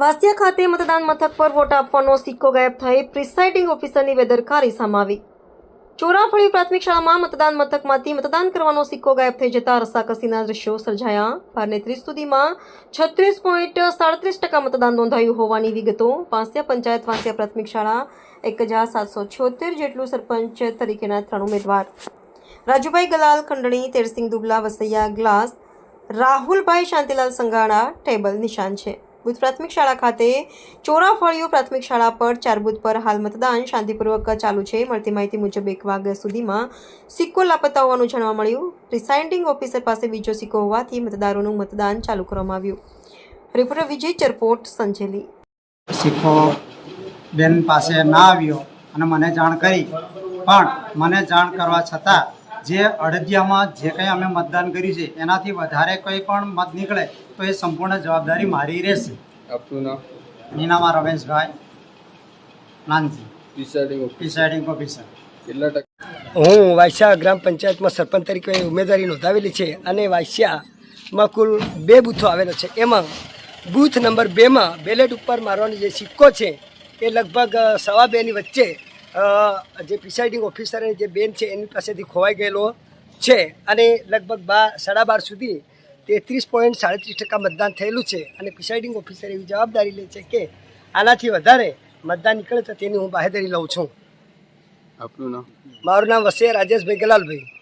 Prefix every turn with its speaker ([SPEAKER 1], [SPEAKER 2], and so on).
[SPEAKER 1] વાસિયા ખાતે મતદાન મથક પર વોટ આપવાનો સિક્કો ગાયબ થઈ પ્રિસાઇડિંગ ઓફિસરની બેદરકારી સામે ચોરાફળી પ્રાથમિક શાળામાં મતદાન મથકમાંથી મતદાન કરવાનો સિક્કો ગાયબ થઈ જતા રસાકસીના દ્રશ્યો સર્જાયા. બારને ત્રીસ સુધીમાં છત્રીસ પોઈન્ટ સાડત્રીસ ટકા મતદાન નોંધાયું હોવાની વિગતો વાંસિયા પંચાયત વાંસિયા પ્રાથમિક શાળા એક હજાર સાતસો છોતેર જેટલું સરપંચ તરીકેના ત્રણ ઉમેદવાર. રાજુભાઈ ગલાલ, ખંડણી, તેરસિંહ દુબલા, વસૈયા ગ્લાસ, રાહુલભાઈ શાંતિલાલ સંગાણા ટેબલ નિશાન છે. બુથ પ્રાથમિક શાળા ખાતે ચોરાફળીઓ પ્રાથમિક શાળા પર ચારબુથ પર હાલ મતદાન શાંતિપૂર્વક ચાલુ છે. મળતી માહિતી મુજબ એક વાગ્યા સુધીમાં સિક્કો લાપતા હોવાનું જાણવા મળ્યું. પ્રિસાઇડિંગ ઓફિસર પાસે બીજો સિક્કો હોવાથી મતદારોનું મતદાન ચાલુ કરવામાં આવ્યું. રિપોર્ટર વિજય ચરપોટ, સંજેલી.
[SPEAKER 2] સિક્કો બેન પાસે ના આવ્યો અને મને જાણ કરી. પણ મને જાણ કરવા છતાં જે અડદિયામાં જે કંઈ અમે મતદાન કર્યું છે, એનાથી વધારે કંઈ પણ મત નીકળે તો એ સંપૂર્ણ જવાબદારી મારી રહેશે.
[SPEAKER 3] આપનું નામ?
[SPEAKER 2] Ninama Rameshbhai Nanji.
[SPEAKER 3] Presiding officer.
[SPEAKER 2] Presiding officer.
[SPEAKER 3] કેટલા ટકા?
[SPEAKER 4] હું વાયસા ગ્રામ પંચાયતમાં સરપંચ તરીકે ઉમેદવારી નોંધાવેલી છે અને વાયસામાં કુલ બે બૂથો આવેલો છે. એમાં બૂથ નંબર બેમાં બેલેટ ઉપર મારવાનો જે સિક્કો છે એ લગભગ સવા બેની વચ્ચે જે પ્રિસાઇડિંગ ઓફિસર જે બેન છે એની પાસેથી ખોવાઈ ગયેલો છે અને લગભગ બાર સાડા બાર સુધી તેત્રીસ પોઈન્ટ સાડત્રીસ ટકા મતદાન થયેલું છે અને પ્રિસાઇડિંગ ઓફિસર એવી જવાબદારી લે છે કે આનાથી વધારે મતદાન નીકળે તો તેની હું બાહેધરી લઉં છું.
[SPEAKER 3] આપનું નામ?
[SPEAKER 4] મારું નામ વસે રાજેશભાઈ ગલાલભાઈ.